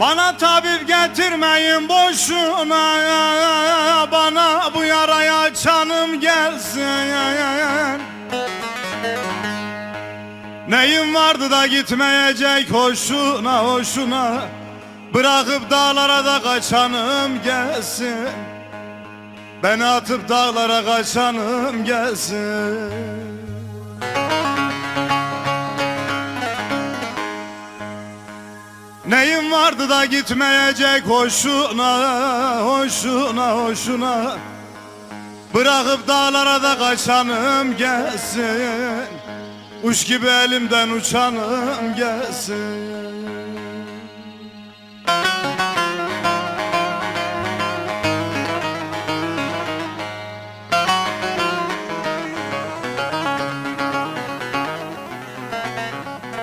Bana tabip getirmeyin boşuna Bana bu yaraya canım gelsin. Neyim vardı da gitmeyecek hoşuna hoşuna? Bırakıp dağlara da kaçanım gelsin. Beni atıp dağlara kaçanım gelsin Neyim vardı da gitmeyecek hoşuna, hoşuna, hoşuna? Bırakıp dağlara da kaçanım gelsin. Uç gibi elimden uçanım gelsin